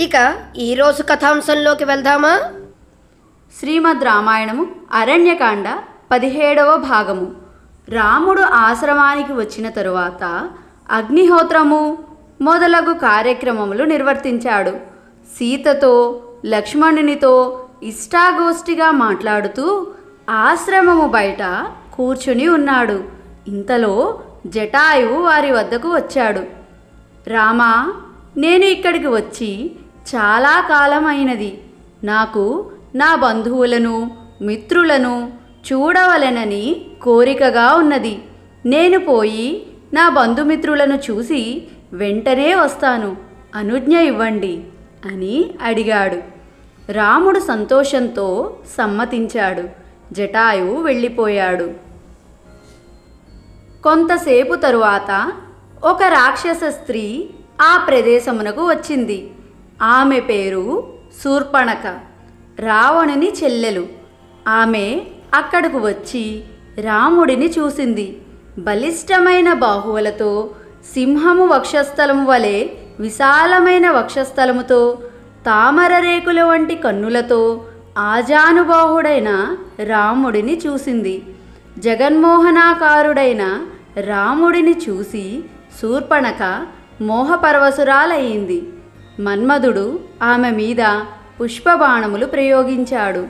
ఇక ఈరోజు కథాంశంలోకి వెళ్దామా? శ్రీమద్ రామాయణము అరణ్యకాండ పదిహేడవ భాగము. రాముడు ఆశ్రమానికి వచ్చిన తరువాత అగ్నిహోత్రము మొదలగు కార్యక్రమములు నిర్వర్తించాడు. సీతతో లక్ష్మణునితో ఇష్టాగోష్ఠిగా మాట్లాడుతూ ఆశ్రమము బయట కూర్చుని ఉన్నాడు. ఇంతలో జటాయువు వారి వద్దకు వచ్చాడు. రామా నేను ఇక్కడికి వచ్చి చాలా కాలమైనది. నాకు నా బంధువులను మిత్రులను చూడవలెనని కోరికగా ఉన్నది. నేను పోయి నా బంధుమిత్రులను చూసి వెంటనే వస్తాను. అనుజ్ఞ ఇవ్వండి అని అడిగాడు. రాముడు సంతోషంతో సమ్మతించాడు. జటాయువు వెళ్ళిపోయాడు. కొంతసేపు తరువాత ఒక రాక్షస స్త్రీ ఆ ప్రదేశమునకు వచ్చింది. ఆమె పేరు శూర్పణక రావణుని చెల్లెలు. ఆమె అక్కడకు వచ్చి రాముడిని చూసింది. బలిష్టమైన బాహువులతో సింహము వక్షస్థలము వలె విశాలమైన వక్షస్థలముతో తామర రేకుల వంటి కన్నులతో ఆజానుబాహుడైన రాముడిని చూసింది. జగన్మోహనాకారుడైన రాముడిని చూసి శూర్పణక మోహపరవశురాలయ్యింది మన్మధుడు ఆమె మీద పుష్పబాణములు ప్రయోగించాడు.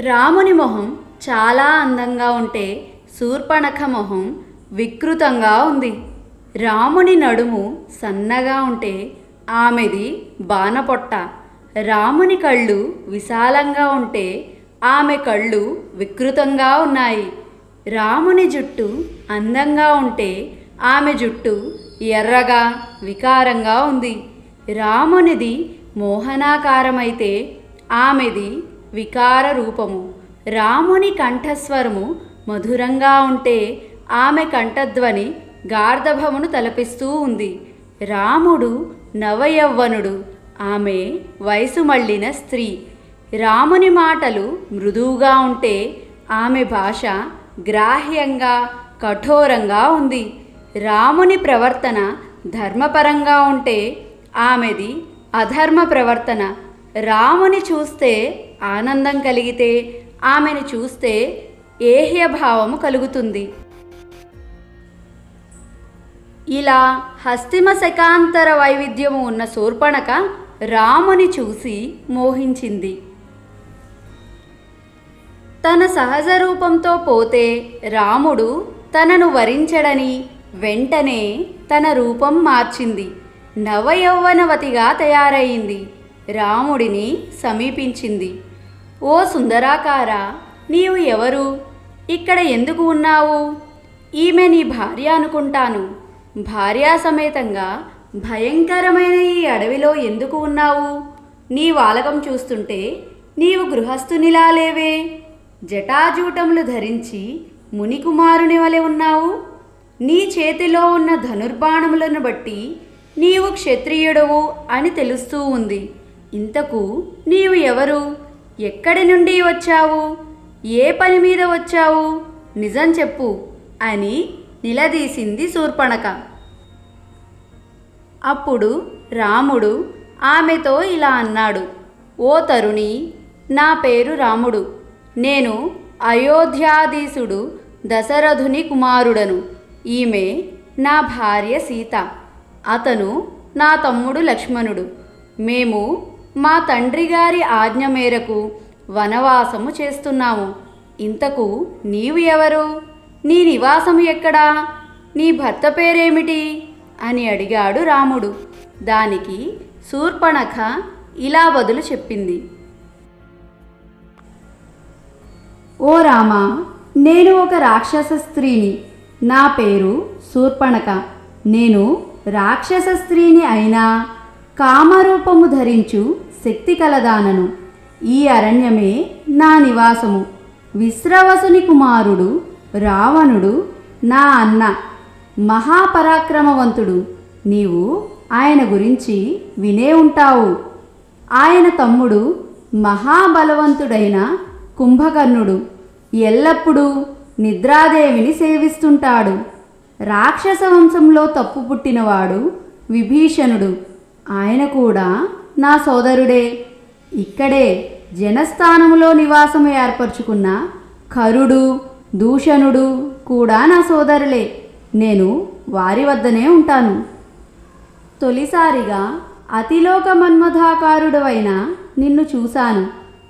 రాముని మొహం చాలా అందంగా ఉంటే శూర్పణఖ మొహం వికృతంగా ఉంది. రాముని నడుము సన్నగా ఉంటే ఆమెది బాణపొట్ట. రాముని కళ్ళు విశాలంగా ఉంటే ఆమె కళ్ళు వికృతంగా ఉన్నాయి. రాముని జుట్టు అందంగా ఉంటే ఆమె జుట్టు ఎర్రగా వికారంగా ఉంది. రామునిది మోహనాకారమైతే ఆమెది వికార రూపము రాముని కంఠస్వరము మధురంగా ఉంటే ఆమె కంఠధ్వని గార్ధభమును తలపిస్తూ ఉంది. రాముడు నవయవ్వనుడు ఆమె వయసు మళ్ళిన స్త్రీ. రాముని మాటలు మృదువుగా ఉంటే ఆమె భాష గ్రాహ్యంగా కఠోరంగా ఉంది. రాముని ప్రవర్తన ధర్మపరంగా ఉంటే ఆమెది అధర్మ ప్రవర్తన. రాముని చూస్తే ఆనందం కలిగితే ఆమెను చూస్తే ఏహ్యభావము కలుగుతుంది. ఇలా హస్తిమ శకాంతర వైవిధ్యము ఉన్న శూర్పణక రాముని చూసి మోహించింది. తన సహజ రూపంతో పోతే రాముడు తనను వరించడని వెంటనే తన రూపం మార్చింది. నవయౌవనవతిగా తయారయింది రాముడిని సమీపించింది. ఓ సుందరాకార నీవు ఎవరు? ఇక్కడ ఎందుకు ఉన్నావు? ఈమె నీ భార్య అనుకుంటాను. భార్యా సమేతంగా భయంకరమైన ఈ అడవిలో ఎందుకు ఉన్నావు? నీ వాలకం చూస్తుంటే నీవు గృహస్థునిలా లేవే. జటాజూటములు ధరించి మునికుమారుని వలె ఉన్నావు. నీ చేతిలో ఉన్న ధనుర్బాణములను బట్టి నీవు క్షత్రియుడవు అని తెలుస్తూ ఉంది. ఇంతకు నీవు ఎవరు? ఎక్కడి నుండి వచ్చావు? ఏ పని మీద వచ్చావు? నిజం చెప్పు అని నిలదీసింది శూర్పణక. అప్పుడు రాముడు ఆమెతో ఇలా అన్నాడు ఓ తరుణి నా పేరు రాముడు. నేను అయోధ్యాధీశుడు దశరథుని కుమారుడను. ఈమె నా భార్య సీత. అతను నా తమ్ముడు లక్ష్మణుడు. మేము మా తండ్రి గారి ఆజ్ఞ మేరకు వనవాసము చేస్తున్నాము. ఇంతకు నీవు ఎవరు? నీ నివాసం ఎక్కడా? నీ భర్త పేరేమిటి? అని అడిగాడు రాముడు. దానికి శూర్పణఖ ఇలా బదులు చెప్పింది. ఓ రామా నేను ఒక రాక్షస స్త్రీని. నా పేరు శూర్పణక. నేను రాక్షస స్త్రీని అయినా కామరూపము ధరించు శక్తి కలదానను. ఈ అరణ్యమే నా నివాసము. విశ్రవసుని కుమారుడు రావణుడు నా అన్న. మహాపరాక్రమవంతుడు. నీవు ఆయన గురించి వినే ఉంటావు. ఆయన తమ్ముడు మహాబలవంతుడైన కుంభకర్ణుడు. ఎల్లప్పుడూ నిద్రాదేవిని సేవిస్తుంటాడు. రాక్షస వంశంలో తప్పు పుట్టినవాడు విభీషణుడు. ఆయన కూడా నా సోదరుడే. ఇక్కడే జనస్థానములో నివాసం ఏర్పరచుకున్న కరుడు దూషణుడు కూడా నా సోదరులే. నేను వారి వద్దనే ఉంటాను. తొలిసారిగా అతిలోక మన్మథాకారుడవైన నిన్ను చూశాను.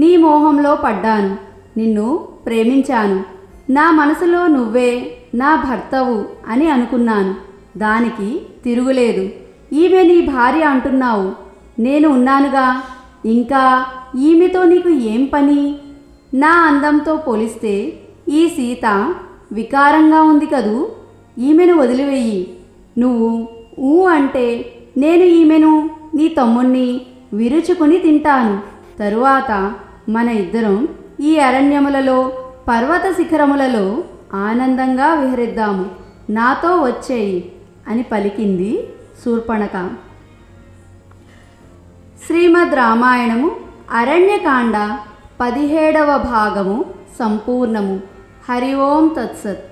నీ మోహంలో పడ్డాను. నిన్ను ప్రేమించాను. నా మనసులో నువ్వే నా భర్తవు అని అనుకున్నాను. దానికి తిరుగులేదు. ఈమె నీ భార్య అంటున్నావు. నేను ఉన్నానుగా. ఇంకా ఈమెతో నీకు ఏం పని? నా అందంతో పోలిస్తే ఈ సీత వికారంగా ఉంది కదూ? ఈమెను వదిలివేయి. నువ్వు ఊ అంటే నేను ఈమెను నీ తమ్ముణ్ణి విరుచుకుని తింటాను. తరువాత మన ఇద్దరం ఈ అరణ్యములలో పర్వత శిఖరములలో ఆనందంగా విహరిద్దాము. నాతో వచ్చేయి అని పలికింది శూర్పణక. శ్రీమద్ రామాయణము అరణ్యకాండ పదిహేడవ భాగము సంపూర్ణము. హరి ఓం తత్సత్.